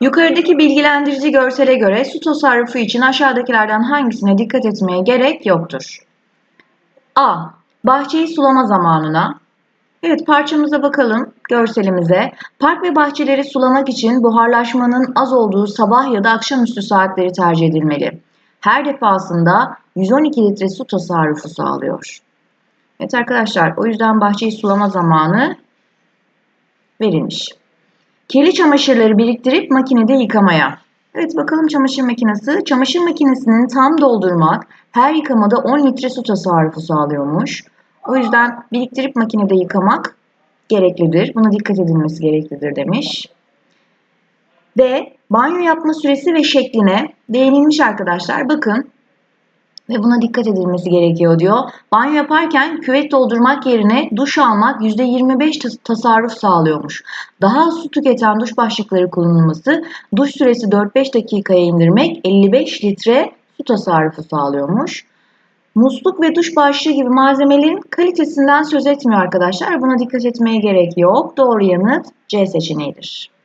Yukarıdaki bilgilendirici görsele göre su tasarrufu için aşağıdakilerden hangisine dikkat etmeye gerek yoktur? A. Bahçeyi sulama zamanına. Evet parçamıza bakalım görselimize. Park ve bahçeleri sulamak için buharlaşmanın az olduğu sabah ya da akşamüstü saatleri tercih edilmeli. Her defasında 112 litre su tasarrufu sağlıyor. Evet arkadaşlar o yüzden bahçeyi sulama zamanı verilmiş. Kirli çamaşırları biriktirip makinede yıkamaya. Evet bakalım çamaşır makinesi. Çamaşır makinesinin tam doldurmak her yıkamada 10 litre su tasarrufu sağlıyormuş. O yüzden biriktirip makinede yıkamak gereklidir. Buna dikkat edilmesi gereklidir demiş. D. Banyo yapma süresi ve şekline değinilmiş arkadaşlar. Bakın ve buna dikkat edilmesi gerekiyor diyor. Banyo yaparken küvet doldurmak yerine duş almak %25 tasarruf sağlıyormuş. Daha az su tüketen duş başlıkları kullanılması duş süresi 4-5 dakikaya indirmek 55 litre su tasarrufu sağlıyormuş. Musluk ve duş başlığı gibi malzemelerin kalitesinden söz etmiyor arkadaşlar. Buna dikkat etmeye gerek yok. Doğru yanıt C seçeneğidir.